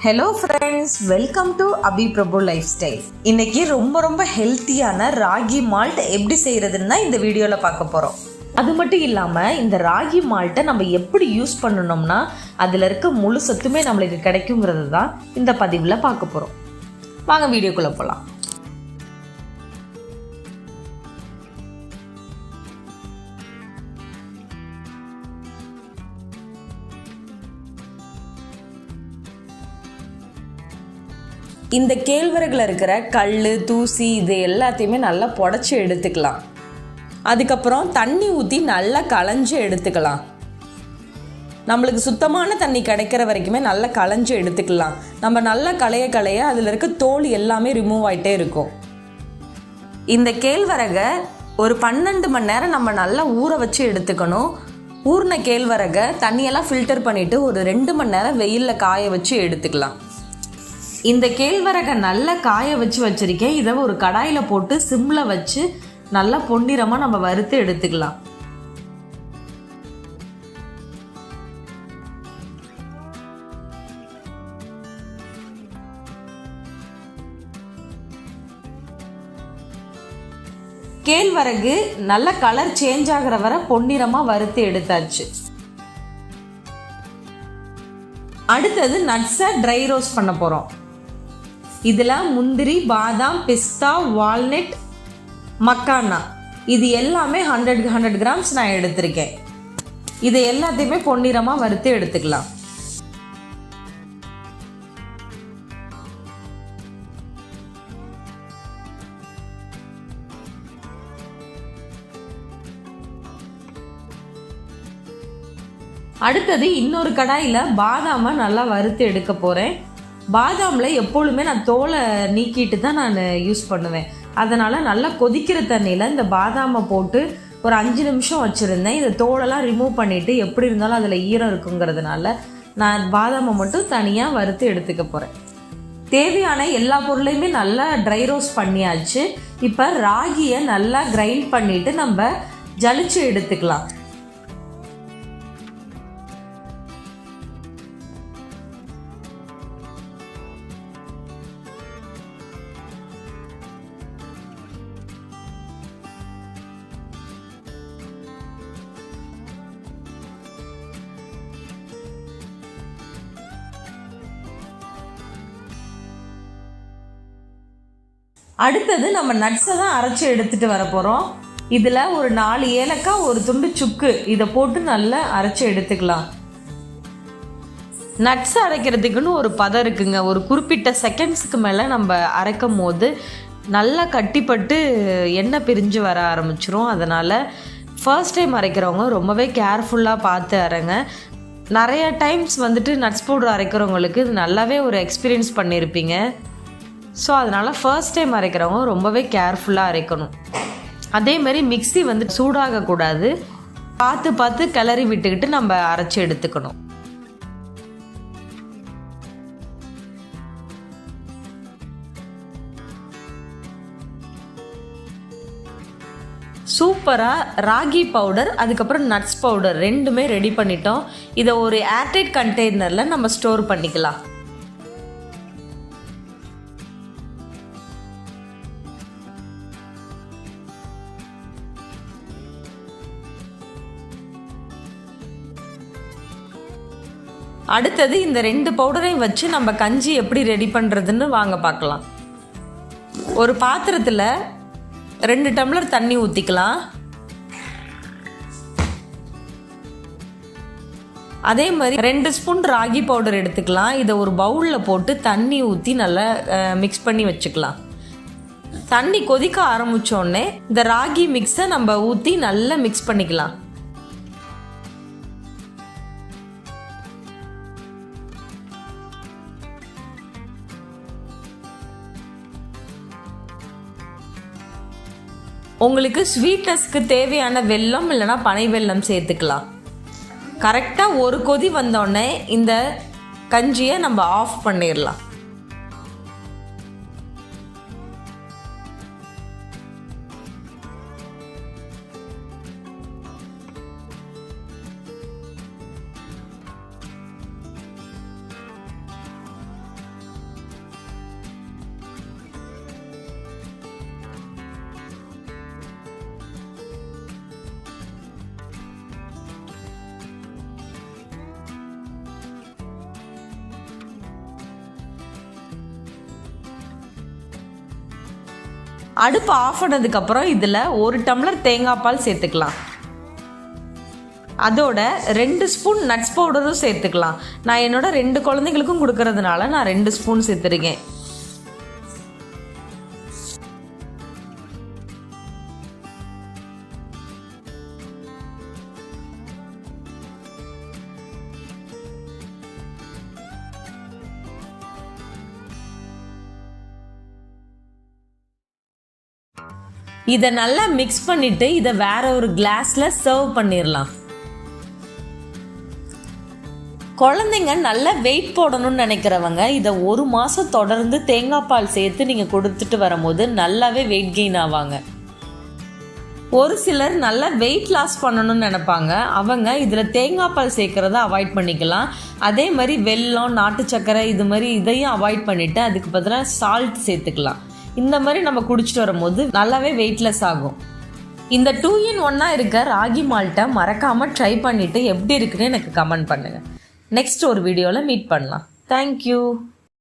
Hello friends welcome to Abi Prabhu lifestyle இன்னைக்கு ரொம்ப ரொம்ப ஹெல்த்தியான ராகி மால்ட் எப்படி செய்யறதுன்னு தான் இந்த வீடியோவில் பார்க்க போகிறோம் அது மட்டும் இல்லாமல் இந்த ராகி மால்ட்டை நம்ம எப்படி யூஸ் பண்ணணும்னா அதில் இருக்க முழு சத்துமே நம்மளுக்கு கிடைக்குங்கிறது தான் இந்த பதிவில் பார்க்க போகிறோம் வாங்க வீடியோக்குள்ளே போகலாம் இந்த கேழ்வரகுல இருக்கிற கல் தூசி இது எல்லாத்தையுமே நல்லா புடச்சி எடுத்துக்கலாம். அதுக்கப்புறம் தண்ணி ஊற்றி நல்லா களைஞ்சு எடுத்துக்கலாம். நம்மளுக்கு சுத்தமான தண்ணி கிடைக்கிற வரைக்குமே நல்லா களைஞ்சு எடுத்துக்கலாம். நம்ம நல்லா களைய களைய அதில் இருக்க தோல் எல்லாமே ரிமூவ் ஆகிட்டே இருக்கும். இந்த கேழ்வரகை ஒரு பன்னெண்டு மணி நேரம் நம்ம நல்லா ஊற வச்சு எடுத்துக்கணும். ஊறின கேழ்வரகை தண்ணியெல்லாம் ஃபில்டர் பண்ணிவிட்டு ஒரு ரெண்டு மணி நேரம் வெயிலில் காய வச்சு எடுத்துக்கலாம். இந்த கேழ்வரகை நல்லா காய வச்சு வச்சுருக்கேன். இதை ஒரு கடாயில் போட்டு சிம்மில் வச்சு நல்லா பொன்னிறமாக நம்ம வறுத்து எடுத்துக்கலாம். கேழ்வரகு நல்ல கலர் சேஞ்ச் ஆகிற வரை பொன்னிறமாக வறுத்து எடுத்தாச்சு. அடுத்தது நட்ஸை ட்ரை ரோஸ்ட் பண்ண போகிறோம் இதில் முந்திரி பாதாம் பிஸ்தா வால்நட் மக்கானா. இது எல்லாமே ஹண்ட்ரட் ஹண்ட்ரட் கிராம்ஸ் நான் எடுத்திருக்கேன். இது எல்லாத்தையுமே பொன்னிறமாக வறுத்து எடுத்துக்கலாம். அடுத்தது இன்னொரு கடாயில் பாதாமை நல்லா வறுத்து எடுக்க போகிறேன் பாதாமில் எப்பொழுதுமே நான் தோலை நீக்கிட்டு தான் நான் யூஸ் பண்ணுவேன். அதனால் நல்லா கொதிக்கிற தண்ணியில் இந்த பாதாமை போட்டு ஒரு அஞ்சு நிமிஷம் வச்சுருந்தேன். இந்த தோலெல்லாம் ரிமூவ் பண்ணிவிட்டு எப்படி இருந்தாலும் அதில் ஈரம் இருக்குங்கிறதுனால நான் பாதாமை மட்டும் தனியாக வறுத்து எடுத்துக்க போகிறேன் தேவையான எல்லா பொருளையுமே நல்லா ட்ரை ரோஸ்ட் பண்ணியாச்சு. இப்போ ராகியை நல்லா கிரைண்ட் பண்ணிவிட்டு நம்ம ஜலிச்சு எடுத்துக்கலாம். அடுத்தது நம்ம நட்ஸை தான் அரைச்சி எடுத்துகிட்டு வர போகிறோம் இதில் ஒரு நாலு ஏலக்காய் ஒரு துண்டு சுக்கு. இதை போட்டு நல்லா அரைச்சி எடுத்துக்கலாம். நட்ஸ் அரைக்கிறதுக்குன்னு ஒரு பதம் இருக்குங்க. ஒரு குறிப்பிட்ட செகண்ட்ஸுக்கு மேலே நம்ம அரைக்கும் போது நல்லா கட்டிப்பட்டு எண்ணெய் பிரிஞ்சு வர ஆரம்பிச்சிரும். அதனால் ஃபர்ஸ்ட் டைம் அரைக்கிறவங்க ரொம்பவே கேர்ஃபுல்லாக பார்த்து அரைங்க. நிறைய டைம்ஸ் வந்துட்டு நட்ஸ் பவுடர் அரைக்கிறவங்களுக்கு நல்லாவே ஒரு எக்ஸ்பீரியன்ஸ் பண்ணியிருப்பீங்க ஸோ அதனால் ஃபர்ஸ்ட் டைம் அரைக்கிறவங்க ரொம்பவே கேர்ஃபுல்லாக அரைக்கணும். அதே மாதிரி மிக்ஸி வந்து சூடாகக்கூடாது. பார்த்து பார்த்து கிளறி விட்டுக்கிட்டு நம்ம அரைச்சி எடுத்துக்கணும். சூப்பராக ராகி பவுடர் அதுக்கப்புறம் நட்ஸ் பவுடர் ரெண்டுமே ரெடி பண்ணிட்டோம். இதை ஒரு ஏர்டைட் கண்டெய்னரில் நம்ம ஸ்டோர் பண்ணிக்கலாம். அடுத்தது இந்த ரெண்டு பவுடரையும் வச்சு நம்ம கஞ்சி எப்படி ரெடி பண்ணுறதுன்னு வாங்க பார்க்கலாம். ஒரு பாத்திரத்தில் ரெண்டு டம்ளர் தண்ணி ஊற்றிக்கலாம் அதே மாதிரி ரெண்டு ஸ்பூன் ராகி பவுடர் எடுத்துக்கலாம். இதை ஒரு பவுலில் போட்டு தண்ணி ஊற்றி நல்லா மிக்ஸ் பண்ணி வச்சுக்கலாம். தண்ணி கொதிக்க ஆரம்பித்தோடனே இந்த ராகி மிக்ஸை நம்ம ஊற்றி நல்லா மிக்ஸ் பண்ணிக்கலாம். உங்களுக்கு ஸ்வீட்னஸ்க்கு தேவையான வெல்லம் இல்லைனா பனை வெல்லம் சேர்த்துக்கலாம். கரெக்டாக ஒரு கொதி வந்தோடனே இந்த கஞ்சியை நம்ம ஆஃப் பண்ணிடலாம். அடுப்பு ஆஃப் பண்ணதுக்கப்புறம் இதில் ஒரு டம்ளர் தேங்காய் பால் சேர்த்துக்கலாம். அதோட ரெண்டு ஸ்பூன் நட்ஸ் பவுடரும் சேர்த்துக்கலாம். நான் என்னோட ரெண்டு குழந்தைங்களுக்கும் கொடுக்கறதுனால நான் ரெண்டு ஸ்பூன் சேர்த்துருக்கேன். இதை நல்லா மிக்ஸ் பண்ணிட்டு இதை வேற ஒரு கிளாஸ்ல சர்வ் பண்ணிடலாம் குழந்தைங்க நல்லா வெயிட் போடணும்னு நினைக்கிறவங்க இதை ஒரு மாதம் தொடர்ந்து தேங்காய் பால் சேர்த்து நீங்கள் கொடுத்துட்டு வரும்போது நல்லாவே வெயிட் கெயின் ஆவாங்க. ஒரு சிலர் நல்லா வெயிட் லாஸ் பண்ணணும்னு நினைப்பாங்க. அவங்க இதில் தேங்காய் பால் சேர்க்குறத அவாய்ட் பண்ணிக்கலாம். அதே மாதிரி வெல்லம் நாட்டு சர்க்கரை இது மாதிரி இதையும் அவாய்ட் பண்ணிவிட்டு அதுக்கு பதிலாக சால்ட் சேர்த்துக்கலாம். இந்த மாதிரி நம்ம குடிச்சிட்டு வரும்போது நல்லாவே வெயிட்லெஸ் ஆகும். இந்த டூ இன் ஒன்னாக இருக்க ராகி மால்ட்டை மறக்காமல் ட்ரை பண்ணிவிட்டு எப்படி இருக்குன்னு எனக்கு கமெண்ட் பண்ணுங்கள் நெக்ஸ்ட் ஒரு வீடியோவில் மீட் பண்ணலாம். தேங்க்யூ